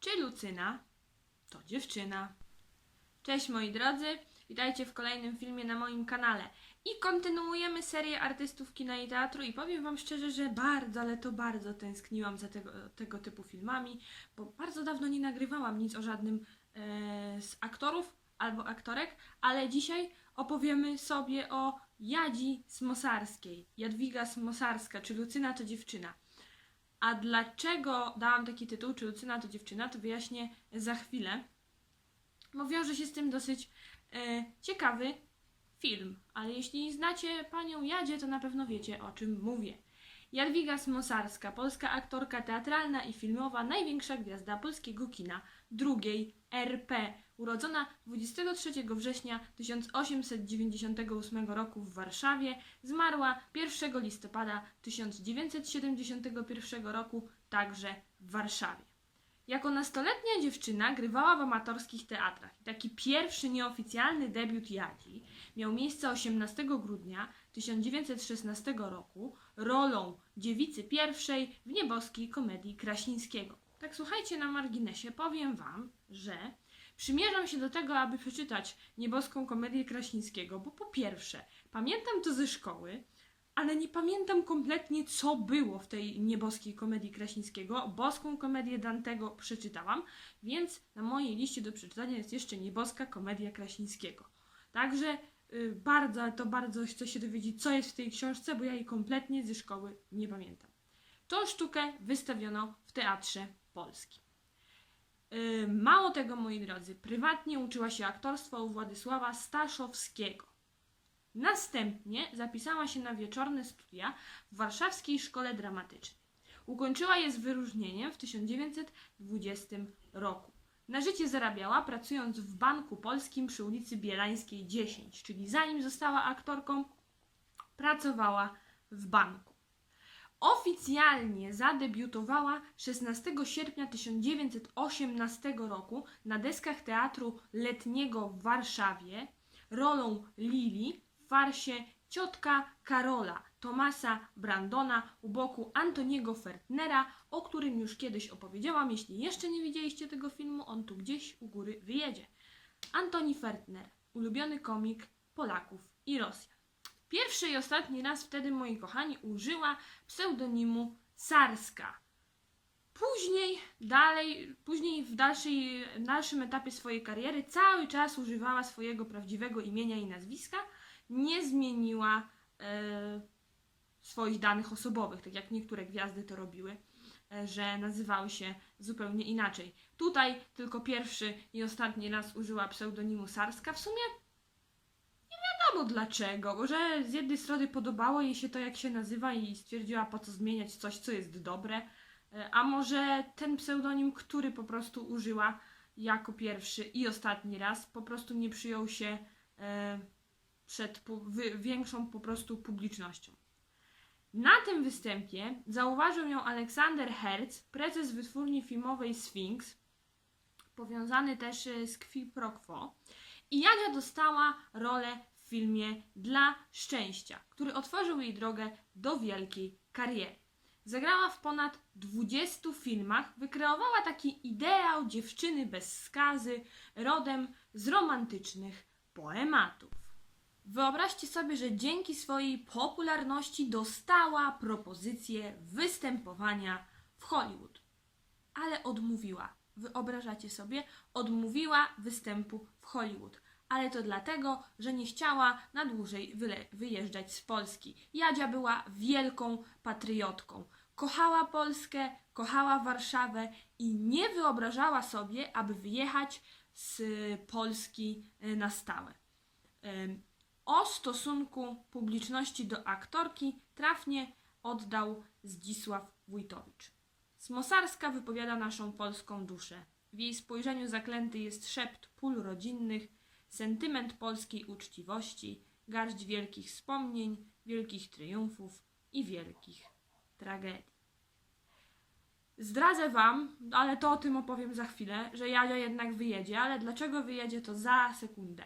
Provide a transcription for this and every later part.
czy Lucyna to dziewczyna? Cześć moi drodzy, witajcie w kolejnym filmie na moim kanale. I kontynuujemy serię artystów kina i teatru i powiem wam szczerze, że bardzo, ale to bardzo tęskniłam za tego, tego typu filmami, bo bardzo dawno nie nagrywałam nic o żadnym e, z aktorów albo aktorek, ale dzisiaj opowiemy sobie o Jadzi Smosarskiej. Jadwiga Smosarska, czy Lucyna to dziewczyna. A dlaczego dałam taki tytuł, czy Lucyna to dziewczyna, to wyjaśnię za chwilę. Bo wiąże się z tym dosyć e, ciekawy film. Ale jeśli znacie panią Jadzie, to na pewno wiecie o czym mówię. Jadwiga Smosarska, polska aktorka teatralna i filmowa, największa gwiazda polskiego kina, drugiej RP, urodzona 23 września 1898 roku w Warszawie, zmarła 1 listopada 1971 roku także w Warszawie. Jako nastoletnia dziewczyna grywała w amatorskich teatrach. Taki pierwszy nieoficjalny debiut Jadzi miał miejsce 18 grudnia 1916 roku rolą dziewicy pierwszej w nieboskiej komedii Krasińskiego. Tak słuchajcie na marginesie, powiem wam, że przymierzam się do tego, aby przeczytać nieboską komedię Krasińskiego, bo po pierwsze, pamiętam to ze szkoły, ale nie pamiętam kompletnie, co było w tej nieboskiej komedii Krasińskiego. Boską komedię Dantego przeczytałam, więc na mojej liście do przeczytania jest jeszcze nieboska komedia Krasińskiego. Także y, bardzo, to bardzo chcę się dowiedzieć, co jest w tej książce, bo ja jej kompletnie ze szkoły nie pamiętam. Tą sztukę wystawiono w Teatrze Polskim. Y, Mało tego, moi drodzy, prywatnie uczyła się aktorstwa u Władysława Staszowskiego. Następnie zapisała się na wieczorne studia w Warszawskiej Szkole Dramatycznej. Ukończyła je z wyróżnieniem w 1920 roku. Na życie zarabiała pracując w Banku Polskim przy ulicy Bielańskiej 10, czyli zanim została aktorką, pracowała w banku. Oficjalnie zadebiutowała 16 sierpnia 1918 roku na deskach Teatru Letniego w Warszawie rolą Lili w farsie Ciotka Karola Tomasa Brandona u boku Antoniego Fertnera, o którym już kiedyś opowiedziałam. Jeśli jeszcze nie widzieliście tego filmu, on tu gdzieś u góry wyjedzie. Antoni Fertner, ulubiony komik Polaków i Rosjan. Pierwszy i ostatni raz wtedy, moi kochani, użyła pseudonimu Sarska. Później, dalej, później w, dalszej, dalszym etapie swojej kariery cały czas używała swojego prawdziwego imienia i nazwiska, nie zmieniła e, swoich danych osobowych, tak jak niektóre gwiazdy to robiły, e, że nazywały się zupełnie inaczej. Tutaj tylko pierwszy i ostatni raz użyła pseudonimu Sarska. W sumie wiadomo dlaczego, bo że z jednej strony podobało jej się to, jak się nazywa i stwierdziła, po co zmieniać coś, co jest dobre. E, A może ten pseudonim, który po prostu użyła jako pierwszy i ostatni raz, po prostu nie przyjął się e, przed większą po prostu publicznością. Na tym występie zauważył ją Aleksander Herz, prezes wytwórni filmowej Sphinx, powiązany też e, z Qui Pro Quo. I Jania dostała rolę filmie Dla Szczęścia, który otworzył jej drogę do wielkiej kariery. Zagrała w ponad 20 filmach, wykreowała taki ideał dziewczyny bez skazy, rodem z romantycznych poematów. Wyobraźcie sobie, że dzięki swojej popularności dostała propozycję występowania w Hollywood, ale odmówiła. Wyobrażacie sobie? Odmówiła występu w Hollywood. Ale to dlatego, że nie chciała na dłużej wyjeżdżać z Polski. Jadzia była wielką patriotką. Kochała Polskę, kochała Warszawę i nie wyobrażała sobie, aby wyjechać z Polski e, na stałe. O stosunku publiczności do aktorki trafnie oddał Zdzisław Wójtowicz. Smosarska wypowiada naszą polską duszę. W jej spojrzeniu zaklęty jest szept pól rodzinnych, sentyment polskiej uczciwości, garść wielkich wspomnień, wielkich triumfów i wielkich tragedii. Zdradzę Wam, ale to o tym opowiem za chwilę, że Jadzia jednak wyjedzie, ale dlaczego wyjedzie to za sekundę.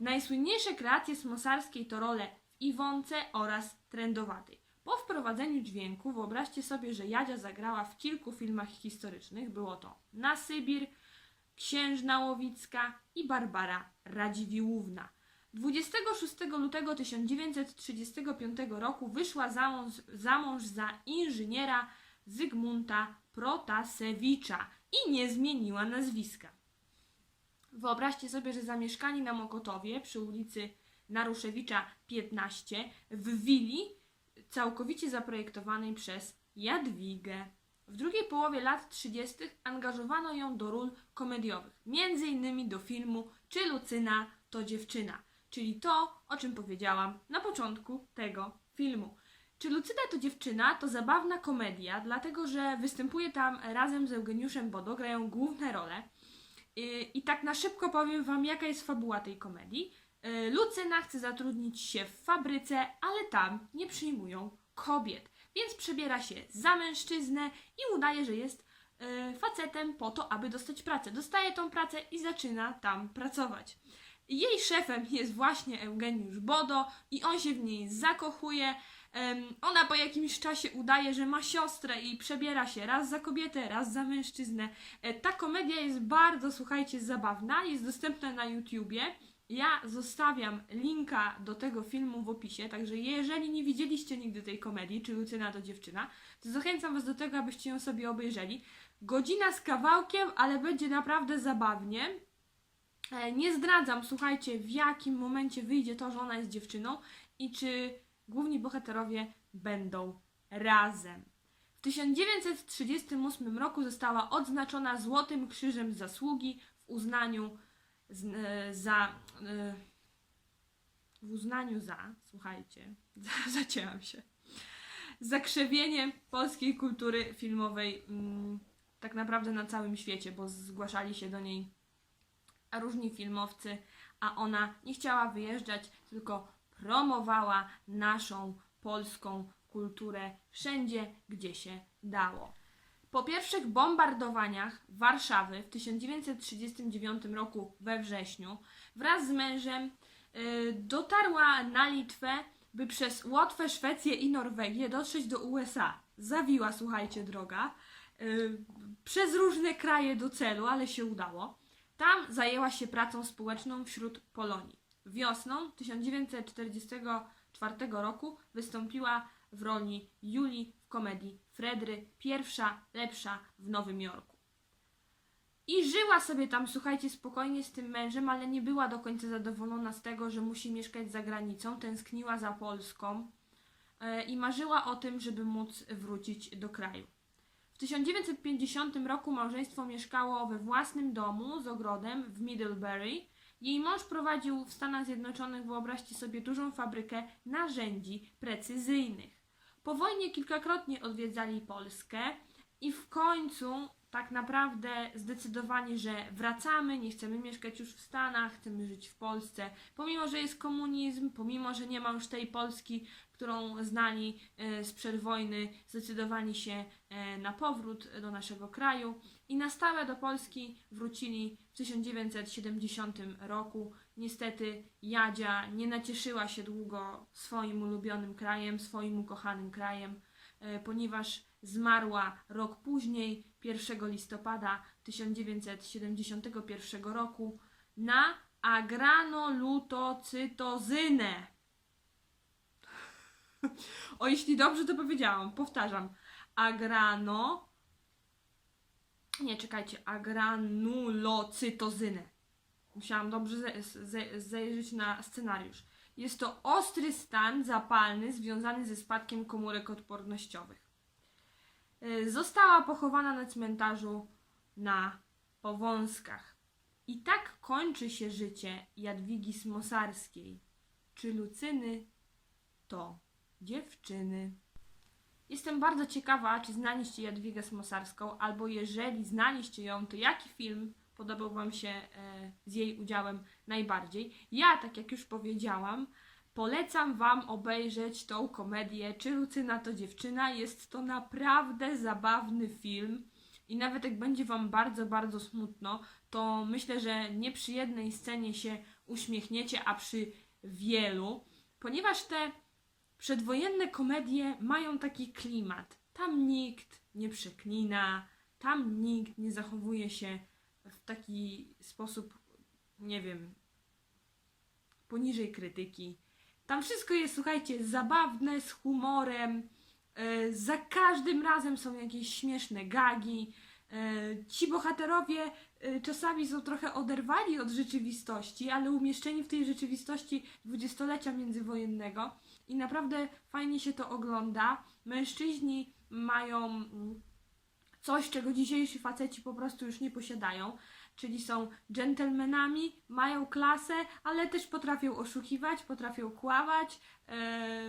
Najsłynniejsze kreacje Smosarskiej to role w Iwonce oraz Trendowatej. Po wprowadzeniu dźwięku wyobraźcie sobie, że Jadzia zagrała w kilku filmach historycznych. Było to Na Sybir, Księżna Łowicka i Barbara Radziwiłłówna. 26 lutego 1935 roku wyszła za mąż, za mąż za inżyniera Zygmunta Protasewicza i nie zmieniła nazwiska. Wyobraźcie sobie, że zamieszkali na Mokotowie przy ulicy Naruszewicza 15 w willi całkowicie zaprojektowanej przez Jadwigę. W drugiej połowie lat 30. angażowano ją do ról komediowych, innymi do filmu Czy Lucyna to dziewczyna, czyli to, o czym powiedziałam na początku tego filmu. Czy Lucyna to dziewczyna to zabawna komedia, dlatego że występuje tam razem z Eugeniuszem Bodo, grają główne role. I, I tak na szybko powiem Wam, jaka jest fabuła tej komedii. Y, Lucyna chce zatrudnić się w fabryce, ale tam nie przyjmują kobiet, więc przebiera się za mężczyznę i udaje, że jest y, facetem po to, aby dostać pracę. Dostaje tą pracę i zaczyna tam pracować. Jej szefem jest właśnie Eugeniusz Bodo i on się w niej zakochuje. Ona po jakimś czasie udaje, że ma siostrę i przebiera się raz za kobietę, raz za mężczyznę. E, Ta komedia jest bardzo, słuchajcie, zabawna, jest dostępna na YouTubie. Ja zostawiam linka do tego filmu w opisie, także jeżeli nie widzieliście nigdy tej komedii, czy Lucyna to dziewczyna, to zachęcam Was do tego, abyście ją sobie obejrzeli. Godzina z kawałkiem, ale będzie naprawdę zabawnie. E, Nie zdradzam, słuchajcie, w jakim momencie wyjdzie to, że ona jest dziewczyną i czy główni bohaterowie będą razem. W 1938 roku została odznaczona Złotym Krzyżem Zasługi w uznaniu za. E, w uznaniu za, słuchajcie, zacięłam się. Zakrzewienie polskiej kultury filmowej mm, tak naprawdę na całym świecie, bo zgłaszali się do niej różni filmowcy, a ona nie chciała wyjeżdżać, tylko promowała naszą polską kulturę wszędzie, gdzie się dało. Po pierwszych bombardowaniach Warszawy w 1939 roku we wrześniu wraz z mężem y, dotarła na Litwę, by przez Łotwę, Szwecję i Norwegię dotrzeć do USA. Zawiła, słuchajcie, droga. y, przez różne kraje do celu, ale się udało. Tam zajęła się pracą społeczną wśród Polonii. Wiosną 1944 roku wystąpiła w roli Julii w komedii Fredry, pierwsza, lepsza w Nowym Jorku. I żyła sobie tam, słuchajcie, spokojnie z tym mężem, ale nie była do końca zadowolona z tego, że musi mieszkać za granicą. Tęskniła za Polską e, i marzyła o tym, żeby móc wrócić do kraju. W 1950 roku małżeństwo mieszkało we własnym domu z ogrodem w Middlebury. Jej mąż prowadził w Stanach Zjednoczonych, wyobraźcie sobie, dużą fabrykę narzędzi precyzyjnych. Po wojnie kilkakrotnie odwiedzali Polskę i w końcu tak naprawdę zdecydowali, że wracamy, nie chcemy mieszkać już w Stanach, chcemy żyć w Polsce. Pomimo, że jest komunizm, pomimo, że nie ma już tej Polski, którą znali e, sprzed wojny, zdecydowali się e, na powrót do naszego kraju i na stałe do Polski wrócili w 1970 roku. Niestety Jadzia nie nacieszyła się długo swoim ulubionym krajem, swoim ukochanym krajem, e, ponieważ zmarła rok później, 1 listopada 1971 roku, na agranolutocytozynę. O, jeśli dobrze to powiedziałam, powtarzam. Agrano. Nie, czekajcie, agranulocytozynę. Musiałam dobrze ze- ze- zajrzeć na scenariusz. Jest to ostry stan zapalny związany ze spadkiem komórek odpornościowych. Y, Została pochowana na cmentarzu na Powązkach. I tak kończy się życie Jadwigi Smosarskiej. Czy Lucyny to dziewczyny? Jestem bardzo ciekawa, czy znaliście Jadwigę Smosarską, albo jeżeli znaliście ją, to jaki film podobał Wam się e, z jej udziałem najbardziej. Ja, tak jak już powiedziałam, polecam Wam obejrzeć tą komedię Czy Lucyna to dziewczyna. Jest to naprawdę zabawny film. I nawet jak będzie Wam bardzo, bardzo smutno, to myślę, że nie przy jednej scenie się uśmiechniecie, a przy wielu, ponieważ te przedwojenne komedie mają taki klimat. Tam nikt nie przeklina, tam nikt nie zachowuje się w taki sposób, nie wiem, poniżej krytyki. Tam wszystko jest, słuchajcie, zabawne, z humorem. e, Za każdym razem są jakieś śmieszne gagi. E, Ci bohaterowie e, czasami są trochę oderwani od rzeczywistości, ale umieszczeni w tej rzeczywistości dwudziestolecia międzywojennego i naprawdę fajnie się to ogląda. Mężczyźni mają coś, czego dzisiejsi faceci po prostu już nie posiadają, czyli są dżentelmenami, mają klasę, ale też potrafią oszukiwać, potrafią kłamać, e,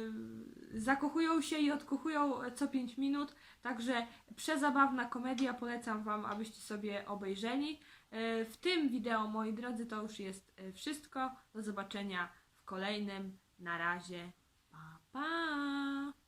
zakochują się i odkochują co 5 minut, także przezabawna komedia, polecam Wam, abyście sobie obejrzeli. E, w tym wideo, moi drodzy, to już jest e, wszystko. Do zobaczenia w kolejnym. Na razie. 爸爸